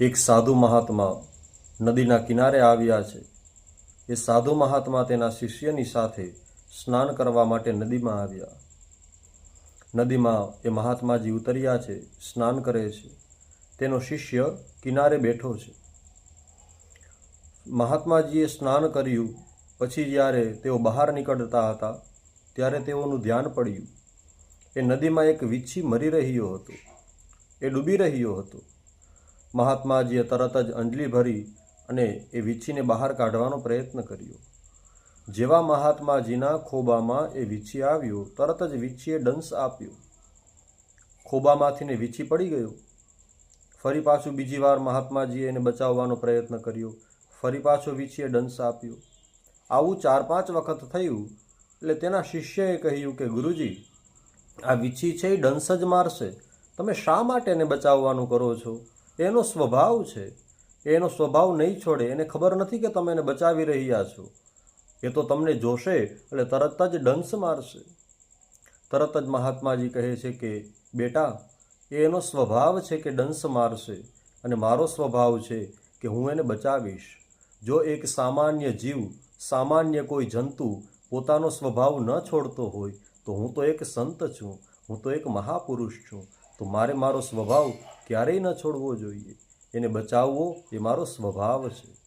એક સાધુ મહાત્મા નદીના કિનારે આવ્યા છે. એ સાધુ મહાત્મા તેના શિષ્યની સાથે સ્નાન કરવા માટે નદીમાં આવ્યા. નદીમાં એ મહાત્માજી ઉતર્યા છે, સ્નાન કરે છે. તેનો શિષ્ય કિનારે બેઠો છે. મહાત્માજીએ સ્નાન કર્યું, પછી જ્યારે તેઓ બહાર નીકળતા હતા, ત્યારે તેઓનું ધ્યાન પડ્યું. એ નદીમાં એક વીછી મરી રહ્યો હતો. એ ડૂબી રહ્યો હતો. મહાત્માજીએ તરત જ અંજલી ભરી અને એ વીછીને બહાર કાઢવાનો પ્રયત્ન કર્યો. જેવા મહાત્માજીના ખોબામાં એ વીછી આવ્યો, તરત જ વીછીએ ડંસ આપ્યો. ખોબામાંથી ને વીછી પડી ગયો. ફરી પાછું બીજી વાર મહાત્માજીએ એને બચાવવાનો પ્રયત્ન કર્યો. ફરી પાછો વીછીએ ડંસ આપ્યો. આવું ચાર પાંચ વખત થયું, એટલે તેના શિષ્યએ કહ્યું કે, ગુરુજી, આ વીછી છે એ ડંસ જ મારશે. તમે શા માટે એને બચાવવાનું કરો છો? એનો સ્વભાવ છે. એનો સ્વભાવ નહીં છોડે એને ખબર નથી કે તમે એને બચાવી રહ્યા છો. એ તો તમને જોશે એટલે તરત જ ડંસ મારશે. તરત જ મહાત્માજી કહે છે કે, બેટા એ એનો સ્વભાવ છે કે ડંસ મારશે અને મારો સ્વભાવ છે કે હું એને બચાવીશ. જો એક સામાન્ય જીવ, સામાન્ય કોઈ જંતુ પોતાનો સ્વભાવ ન છોડતો હોય, તો હું તો એક સંત છું. હું તો એક મહાપુરુષ છું. તો મારે મારો સ્વભાવ ક્યારેય ન છોડવો જોઈએ. એને બચાવવો એ મારો સ્વભાવ છે.